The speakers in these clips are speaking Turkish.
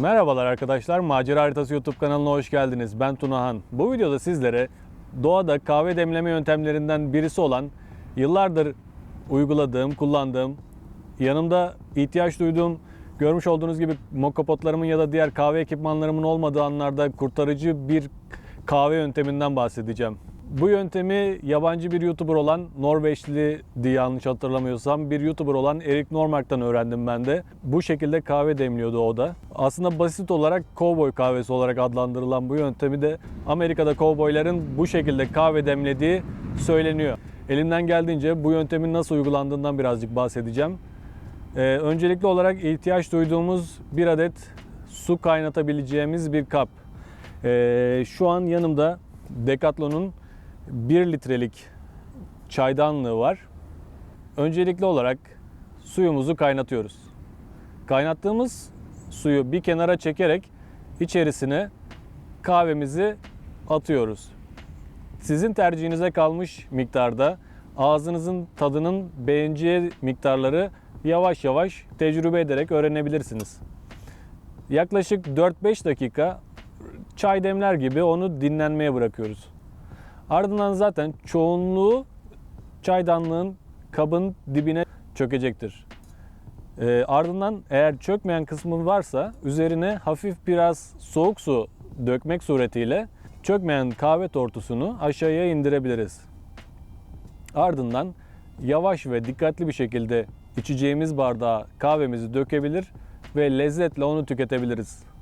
Merhabalar arkadaşlar, Macera Haritası YouTube kanalına hoş geldiniz. Ben Tunahan. Bu videoda sizlere doğada kahve demleme yöntemlerinden birisi olan, yıllardır uyguladığım, kullandığım, yanımda ihtiyaç duyduğum, görmüş olduğunuz gibi mokapotlarımın ya da diğer kahve ekipmanlarımın olmadığı anlarda kurtarıcı bir kahve yönteminden bahsedeceğim. Bu yöntemi yabancı bir YouTuber olan Norveçli diye yanlış hatırlamıyorsam bir YouTuber olan Erik Normark'tan öğrendim ben de. Bu şekilde kahve demliyordu o da. Aslında basit olarak cowboy kahvesi olarak adlandırılan bu yöntemi de Amerika'da cowboyların bu şekilde kahve demlediği söyleniyor. Elimden geldiğince bu yöntemin nasıl uygulandığından birazcık bahsedeceğim. Ee, öncelikli olarak ihtiyaç duyduğumuz bir adet su kaynatabileceğimiz bir kap. Ee, şu an yanımda Decathlon'un 1 litrelik çaydanlığı var. Öncelikli olarak suyumuzu kaynatıyoruz. Kaynattığımız suyu bir kenara çekerek içerisine kahvemizi atıyoruz. Sizin tercihinize kalmış miktarda ağzınızın tadının beğeneceği miktarları yavaş yavaş tecrübe ederek öğrenebilirsiniz. Yaklaşık 4-5 dakika çay demler gibi onu dinlenmeye bırakıyoruz. Ardından zaten çoğunluğu çaydanlığın kabın dibine çökecektir. Ee, ardından eğer çökmeyen kısmı varsa üzerine hafif biraz soğuk su dökmek suretiyle çökmeyen kahve tortusunu aşağıya indirebiliriz. Ardından yavaş ve dikkatli bir şekilde içeceğimiz bardağa kahvemizi dökebilir ve lezzetle onu tüketebiliriz.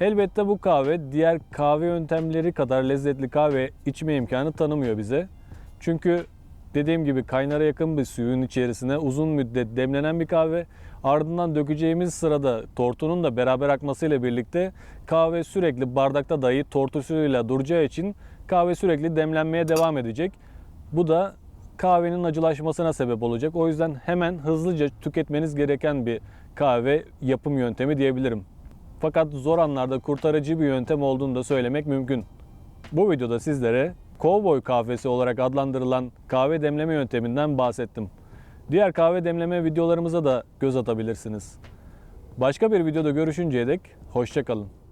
Elbette bu kahve diğer kahve yöntemleri kadar lezzetli kahve içme imkanı tanımıyor bize. Çünkü dediğim gibi kaynara yakın bir suyun içerisine uzun müddet demlenen bir kahve. Ardından dökeceğimiz sırada tortunun da beraber akmasıyla birlikte kahve sürekli bardakta dahi tortusuyla duracağı için kahve sürekli demlenmeye devam edecek. Bu da kahvenin acılaşmasına sebep olacak. O yüzden hemen hızlıca tüketmeniz gereken bir kahve yapım yöntemi diyebilirim. Fakat zor anlarda kurtarıcı bir yöntem olduğunu da söylemek mümkün. Bu videoda sizlere Cowboy kahvesi olarak adlandırılan kahve demleme yönteminden bahsettim. Diğer kahve demleme videolarımıza da göz atabilirsiniz. Başka bir videoda görüşünceye dek hoşçakalın.